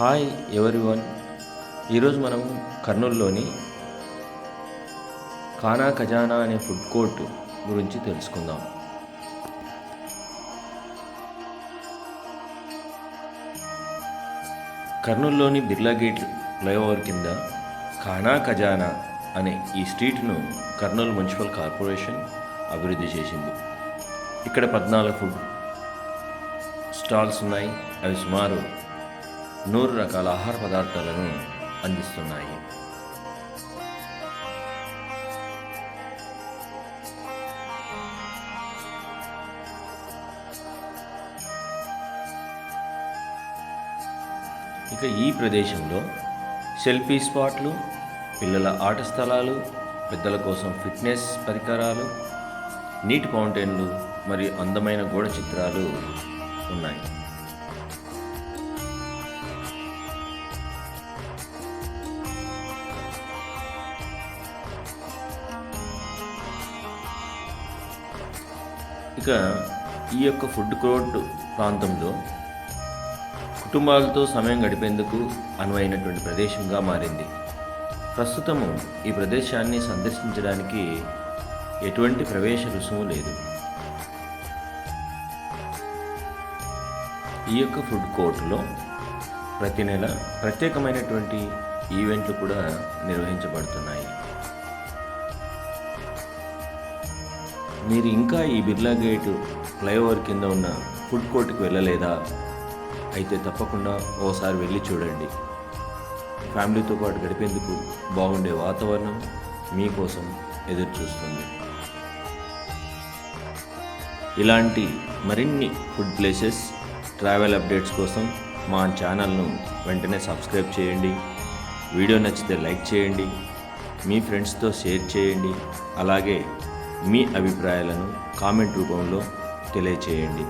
Hi everyone ఈరోజు మనం కర్నూలులోని ఖానా ఖజానా అనే ఫుడ్ కోర్ట్ గురించి తెలుసుకుందాం. కర్నూలులోని బిర్లా గేట్ ఫ్లైఓవర్ కింద ఖానా ఖజానా అనే ఈ స్ట్రీట్ను కర్నూలు మున్సిపల్ కార్పొరేషన్ అభివృద్ధి చేసింది. ఇక్కడ పద్నాలుగు ఫుడ్ స్టాల్స్ ఉన్నాయి. అవి సుమారు నూరు రకాల ఆహార పదార్థాలను అందిస్తున్నాయి. ఇక ఈ ప్రదేశంలో సెల్ఫీ స్పాట్లు పిల్లల ఆట స్థలాలు పెద్దల కోసం ఫిట్నెస్ పరికరాలు నీటి ఫౌంటైన్లు మరియు అందమైన గోడ చిత్రాలు ఉన్నాయి. ఇక ఈ యొక్క ఫుడ్ కోర్ట్ ప్రాంతంలో కుటుంబాలతో సమయం గడిపేందుకు అనువైనటువంటి ప్రదేశంగా మారింది. ప్రస్తుతము ఈ ప్రదేశాన్ని సందర్శించడానికి ఎటువంటి ప్రవేశ రుసుము లేదు. ఈ యొక్క ఫుడ్ కోర్టులో ప్రతి నెల ప్రత్యేకమైనటువంటి ఈవెంట్లు కూడా నిర్వహించబడుతున్నాయి. మీరు ఇంకా ఈ బిర్లా గేట్ ఫ్లైఓవర్ కింద ఉన్న ఫుడ్ కోర్ట్కి వెళ్ళలేదా? అయితే తప్పకుండా ఓసారి వెళ్ళి చూడండి. ఫ్యామిలీతో పాటు గడిపేందుకు బాగుండే వాతావరణం మీకోసం ఎదురు చూస్తుంది. ఇలాంటి మరిన్ని ఫుడ్ ప్లేసెస్ ట్రావెల్ అప్డేట్స్ కోసం మా ఛానల్ను వెంటనే సబ్స్క్రైబ్ చేయండి. వీడియో నచ్చితే లైక్ చేయండి. మీ ఫ్రెండ్స్తో షేర్ చేయండి. అలాగే మీ అభిప్రాయాలను కామెంట్ రూపంలో తెలియచేయండి.